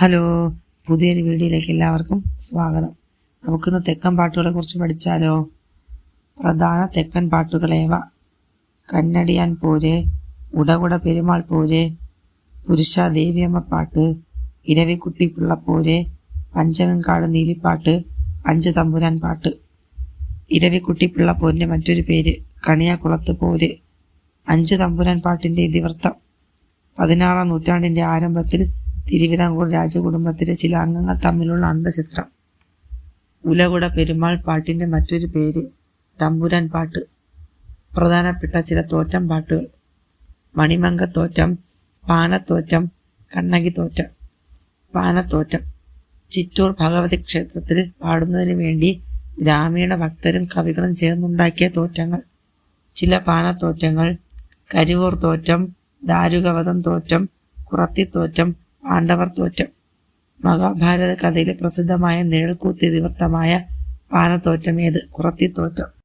Hello പുതിയൊരു വീഡിയോയിലേക്ക് എല്ലാവർക്കും സ്വാഗതം. നമുക്കിന്ന് തെക്കൻ പാട്ടുകളെ കുറിച്ച് പഠിച്ചാലോ? പ്രധാന തെക്കൻ പാട്ടുകളേവ കന്നടിയാൻ പോരെ ഉടകുട പെരുമാൾ പോരെ പുരുഷ ദേവിയമ്മ പാട്ട് ഇരവിക്കുട്ടി പിള്ള പോരെ പഞ്ചവൻകാട് നീലിപ്പാട്ട് അഞ്ച് തമ്പുരാൻ പാട്ട്. ഇരവിക്കുട്ടി പിള്ള പോരിന്റെ മറ്റൊരു പേര് കണിയാക്കുളത്ത് പോര്. അഞ്ചു തമ്പുരാൻ പാട്ടിന്റെ ഇതിവൃത്തം. പതിനാറാം നൂറ്റാണ്ടിന്റെ ആരംഭത്തിൽ തിരുവിതാംകൂർ രാജകുടുംബത്തിലെ ചില അംഗങ്ങൾ തമ്മിലുള്ള അന്തചിത്രം ഉലകുട പെരുമാൾ പാട്ടിന്റെ മറ്റൊരു പേര് തമ്പുരാൻ പാട്ട്. പ്രധാനപ്പെട്ട ചില തോറ്റം പാട്ടുകൾ. മണിമങ്കത്തോറ്റം പാനത്തോറ്റം കണ്ണകിത്തോറ്റം. പാനത്തോറ്റം. ചിറ്റൂർ ഭഗവതി ക്ഷേത്രത്തിൽ പാടുന്നതിന് വേണ്ടി ഗ്രാമീണ ഭക്തരും കവികളും ചേർന്നുണ്ടാക്കിയ തോറ്റങ്ങൾ. ചില പാനത്തോറ്റങ്ങൾ കരിവൂർ തോറ്റം ദാരുകവധം തോറ്റം കുറത്തിത്തോറ്റം പാണ്ഡവർ തോറ്റം. മഹാഭാരത കഥയിലെ പ്രസിദ്ധമായ നിഴൽക്കൂത്തി നിവൃത്തമായ പാനത്തോറ്റം ഏത്? കുറത്തിത്തോറ്റം.